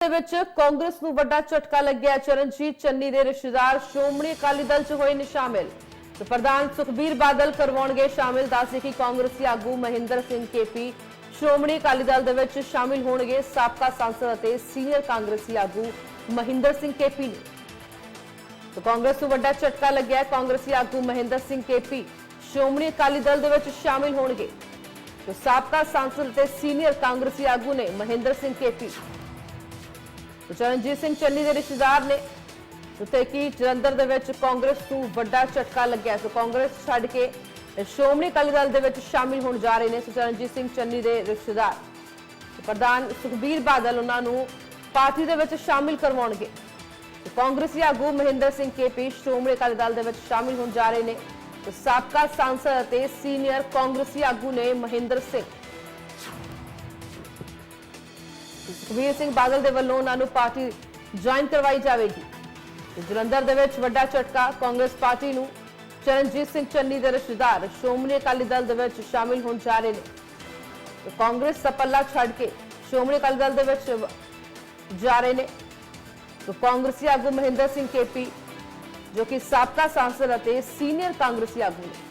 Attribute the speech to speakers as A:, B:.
A: ਦੇ ਵਿੱਚ ਕਾਂਗਰਸ ਨੂੰ ਵੱਡਾ ਝਟਕਾ ਲੱਗਿਆ। ਚਰਨਜੀਤ ਚੰਨੀ ਦੇ ਰਿਸ਼ਤੇਦਾਰ ਸ਼੍ਰੋਮਣੀ ਅਕਾਲੀ ਦਲ 'ਚ ਹੋਏ ਨੇ ਸ਼ਾਮਿਲ ਤੇ ਪ੍ਰਧਾਨ ਸੁਖਬੀਰ ਬਾਦਲ ਕਰਵਾਉਣਗੇ ਸ਼ਾਮਿਲ। ਦੱਸੇ ਕਿ ਕਾਂਗਰਸੀ ਆਗੂ ਮਹਿੰਦਰ ਸਿੰਘ ਕੇਪੀ ਸ਼੍ਰੋਮਣੀ ਅਕਾਲੀ ਦਲ ਦੇ ਵਿੱਚ ਸ਼ਾਮਿਲ ਹੋਣਗੇ। ਸਾਬਕਾ ਸੰਸਦ ਅਤੇ ਸੀਨੀਅਰ ਕਾਂਗਰਸੀ ਆਗੂ ਮਹਿੰਦਰ ਸਿੰਘ ਕੇਪੀ ਨੇ। ਤਾਂ ਕਾਂਗਰਸ ਨੂੰ ਵੱਡਾ ਝਟਕਾ ਲੱਗਿਆ। ਕਾਂਗਰਸੀ ਆਗੂ ਮਹਿੰਦਰ ਸਿੰਘ ਕੇਪੀ ਸ਼੍ਰੋਮਣੀ ਅਕਾਲੀ ਦਲ ਦੇ ਵਿੱਚ ਸ਼ਾਮਿਲ ਹੋਣਗੇ। ਤੇ ਸਾਬਕਾ ਸੰਸਦ ਅਤੇ ਸੀਨੀਅਰ ਕਾਂਗਰਸੀ ਆਗੂ ਨੇ ਮਹਿੰਦਰ ਸਿੰਘ ਕੇਪੀ ਚਰਨਜੀਤ ਸਿੰਘ ਚੰਨੀ ਦੇ ਰਿਸ਼ਤੇਦਾਰ ਨੇ ਉੱਤੇ ਕਿ ਜਲੰਧਰ ਦੇ ਵਿੱਚ ਕਾਂਗਰਸ ਨੂੰ ਵੱਡਾ ਝਟਕਾ ਲੱਗਿਆ ਸੋ ਕਾਂਗਰਸ ਛੱਡ ਕੇ ਸ਼੍ਰੋਮਣੀ ਅਕਾਲੀ ਦਲ ਦੇ ਵਿੱਚ ਸ਼ਾਮਿਲ ਹੋਣ ਜਾ ਰਹੇ ਨੇ ਸੋਚਰਨਜੀਤ ਸਿੰਘ ਚੰਨੀ ਦੇ ਰਿਸ਼ਤੇਦਾਰ। ਪ੍ਰਧਾਨ ਸੁਖਬੀਰ ਬਾਦਲ ਉਹਨਾਂ ਨੂੰ ਪਾਰਟੀ ਦੇ ਵਿੱਚ ਸ਼ਾਮਿਲ ਕਰਵਾਉਣਗੇ। ਕਾਂਗਰਸੀ ਆਗੂ ਮਹਿੰਦਰ ਸਿੰਘ ਕੇਪੀ ਸ਼੍ਰੋਮਣੀ ਅਕਾਲੀ ਦਲ ਦੇ ਵਿੱਚ ਸ਼ਾਮਿਲ ਹੋਣ ਜਾ ਰਹੇ ਨੇ। ਸਾਬਕਾ ਸੰਸਦ ਅਤੇ ਸੀਨੀਅਰ ਕਾਂਗਰਸੀ ਆਗੂ ਨੇ ਮਹਿੰਦਰ ਸਿੰਘ ਸੁਖਬੀਰ ਸਿੰਘ ਬਾਦਲ ਦੇ ਵੱਲੋਂ ਉਹਨਾਂ ਨੂੰ ਪਾਰਟੀ ਜੁਆਇਨ ਕਰਵਾਈ ਜਾਵੇਗੀ। ਜਲੰਧਰ ਦੇ ਵਿੱਚ ਵੱਡਾ ਝਟਕਾ ਕਾਂਗਰਸ ਪਾਰਟੀ ਨੂੰ। ਚਰਨਜੀਤ ਸਿੰਘ ਚੰਨੀ ਦੇ ਰਿਸ਼ਤੇਦਾਰ ਸ਼੍ਰੋਮਣੀ ਅਕਾਲੀ ਦਲ ਦੇ ਵਿੱਚ ਸ਼ਾਮਿਲ ਹੋਣ ਜਾ ਰਹੇ ਨੇ। ਕਾਂਗਰਸ ਸਪੱਲਾ ਛੱਡ ਕੇ ਸ਼੍ਰੋਮਣੀ ਅਕਾਲੀ ਦਲ ਦੇ ਵਿੱਚ ਜਾ ਰਹੇ ਨੇ। ਤੇ ਕਾਂਗਰਸੀ ਆਗੂ ਮਹਿੰਦਰ ਸਿੰਘ ਕੇਪੀ, ਜੋ ਕਿ ਸਾਬਕਾ ਸੰਸਦ ਅਤੇ ਸੀਨੀਅਰ ਕਾਂਗਰਸੀ ਆਗੂ ਨੇ।